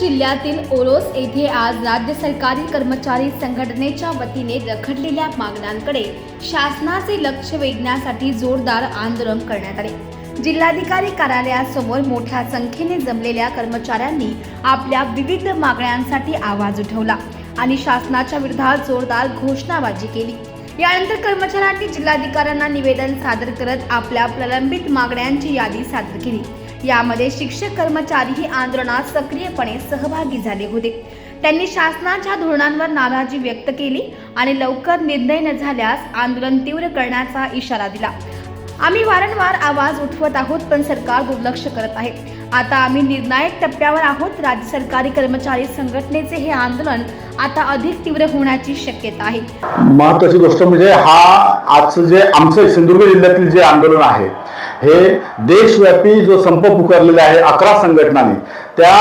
जिल्ह्यातील ओरोस येथे आज राज्य सरकारी कर्मचारी संघटनेच्या वतीने रखडलेल्या मागण्यांकडे शासनाचे लक्ष वेधण्यासाठी जोरदार आंदोलन करण्यात आले. जिल्हाधिकारी कार्यालयासमोर मोठ्या संख्येने जमलेल्या कर्मचाऱ्यांनी आपल्या विविध मागण्यांसाठी आवाज उठवला आणि शासनाच्या विरोधात जोरदार घोषणाबाजी केली. यानंतर कर्मचाऱ्यांनी जिल्हाधिकाऱ्यांना निवेदन सादर करत आपल्या प्रलंबित मागण्यांची यादी सादर केली. यामध्ये शिक्षक कर्मचारीही आंदोलनात सक्रियपणे सहभागी झाले होते. त्यांनी शासनाच्या धोरणांवर नाराजी व्यक्त केली आणि लवकर निर्णय न झाल्यास आंदोलन तीव्र करण्याचा इशारा दिला. आम्ही वारंवार आवाज उठवत आहोत पण सरकार दुर्लक्ष करत आहे. आता आम्ही निर्णायक टप्प्यावर आहोत. राज्य सरकारी कर्मचारी संघटनेचे हे आंदोलन आता अधिक तीव्र होण्याची शक्यता आहे. महत्वाची गोष्ट म्हणजे हा आजचं जे आमचं सिंधुदुर्ग जिल्ह्यातील जे आंदोलन आहे हे देशव्यापी जो संप पुकारलेला आहे अकरा संघटनांनी त्या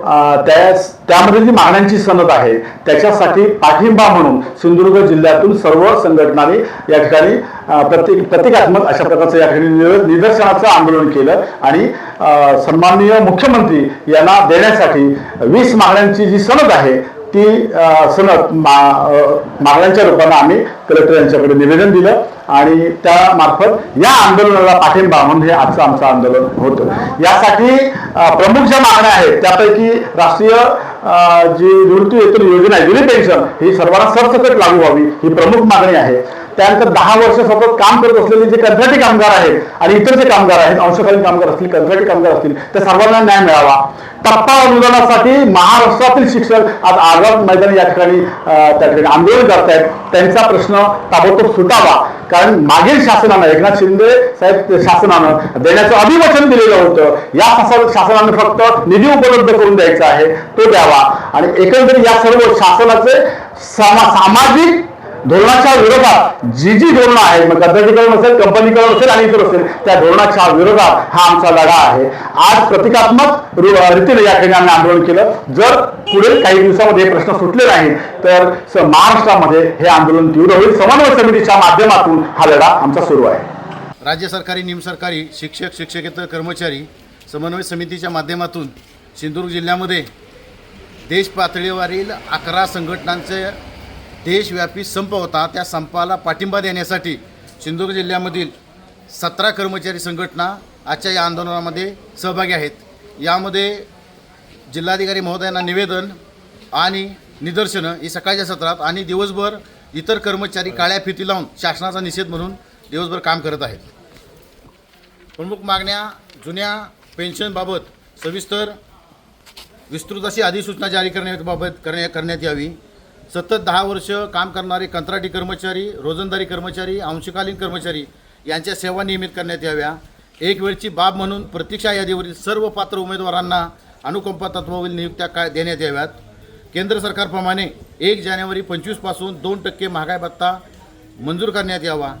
अं, त्या त्यामध्ये जी मागण्यांची सनद आहे त्याच्यासाठी पाठिंबा म्हणून सिंधुदुर्ग जिल्ह्यातून सर्व संघटनांनी या ठिकाणी अं, प्रतिकात्मक अशा प्रकारचं या ठिकाणी निदर्शनाचं आंदोलन केलं आणि सन्माननीय मुख्यमंत्री यांना देण्यासाठी वीस मागण्यांची जी सनद आहे ती सनद मा मागण्यांच्या रूपानं आम्ही कलेक्टर यांच्याकडे निवेदन दिलं आणि त्या मार्फत या आंदोलनाला पाठिंबा म्हणून हे आजचं आमचं आंदोलन होतं. यासाठी प्रमुख ज्या मागण्या आहेत त्यापैकी राष्ट्रीय जी निवृत्ती वेतन योजना आहे पेन्शन ही सर्वांना सरसकट लागू व्हावी ही प्रमुख मागणी आहे. त्यानंतर दहा वर्ष सतत काम करत असलेले जे कंत्राटी कामगार आहेत आणि इतर जे कामगार आहेत अंशकालीन कामगार असतील कंत्राटी कामगार असतील त्या सर्वांना न्याय मिळावा. टप्पा अनुदानासाठी महाराष्ट्रातील शिक्षक आज आझाद मैदान या ठिकाणी त्या ठिकाणी आंदोलन करतायत. त्यांचा प्रश्न ताबडतोब सुटावा. कारण मागील शासनानं एकनाथ शिंदे साहेब शासनानं देण्याचं अभिवचन दिलेलं होतं. या शासनानं फक्त निधी उपलब्ध करून द्यायचा आहे तो द्यावा. आणि एकंदरीत या सर्व शासनाचे सामाजिक धोरणाच्या विरोधात जी जी धोरणं आहेत मग कंत्राटीकरण असेल कंपनीकरण असेल आणि इतर असेल त्या धोरणाच्या विरोधात हा आमचा लढा आहे. आज प्रतिकात्मक रीतीने या ठिकाणी आम्ही आंदोलन केलं. जर पुढील काही दिवसामध्ये हे प्रश्न सुटले नाही तर महाराष्ट्रामध्ये हे आंदोलन तीव्र होईल. समन्वय समितीच्या माध्यमातून हा लढा आमचा सुरू आहे. राज्य सरकारी निमसरकारी शिक्षक शिक्षकेतर कर्मचारी समन्वय समितीच्या माध्यमातून सिंधुदुर्ग जिल्ह्यामध्ये देश पातळीवरील अकरा संघटनांचे देशव्यापी संप होता त्या संपाला पाठिंबा देण्यासाठी सिंधुदुर्ग जिल्ह्यामधील सतरा कर्मचारी संघटना आजच्या या आंदोलनामध्ये सहभागी आहेत. यामध्ये जिल्हाधिकारी महोदयांना निवेदन आणि निदर्शनं ही सकाळच्या सत्रात आणि दिवसभर इतर कर्मचारी काळ्या फिती लावून शासनाचा निषेध म्हणून दिवसभर काम करत आहेत. प्रमुख मागण्या जुन्या पेन्शनबाबत सविस्तर विस्तृत अशी अधिसूचना जारी करण्याबाबत करण्या करण्यात यावी. सतत दहा वर्ष काम करणारे कंत्राटी कर्मचारी रोजंदारी कर्मचारी अंशकालीन कर्मचारी यांच्या सेवा नियमित करण्यात याव्या. एक वेळची बाब म्हणून प्रतीक्षा यादीवरील सर्व पात्र उमेदवारांना अनुकंपा तत्वावरील नियुक्त्या काय देण्यात याव्यात. केंद्र सरकारप्रमाणे एक जानेवारी पंचवीसपासून दोन टक्के महागाई भत्ता मंजूर करण्यात यावा.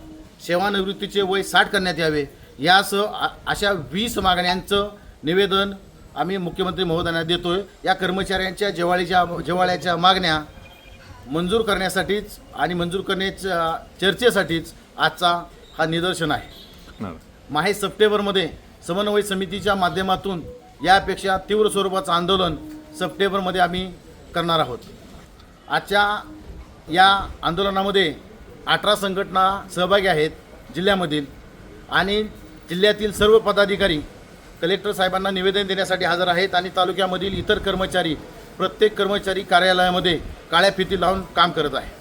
सेवानिवृत्तीचे वय साठ करण्यात यावे. यासह आ- अशा वीस मागण्यांचं निवेदन आम्ही मुख्यमंत्री महोदयांना देतोय. या कर्मचाऱ्यांच्या जेवाळीच्या जेवाळ्याच्या मागण्या मंजूर करण्यासाठीच आणि मंजूर करण्याच्या चर्चेसाठीच आजचा हा निदर्शन आहे. माहे सप्टेंबरमध्ये समन्वय समितीच्या माध्यमातून यापेक्षा तीव्र स्वरूपाचं आंदोलन सप्टेंबरमध्ये आम्ही करणार आहोत. आजच्या या आंदोलनामध्ये अठरा संघटना सहभागी आहेत जिल्ह्यामधील आणि जिल्ह्यातील सर्व पदाधिकारी कलेक्टर साहेबांना निवेदन देण्यासाठी हजर आहेत आणि तालुक्यामधील इतर कर्मचारी प्रत्येक कर्मचारी कार्यालयामध्ये काळ्या फिती लावून काम करत आहे.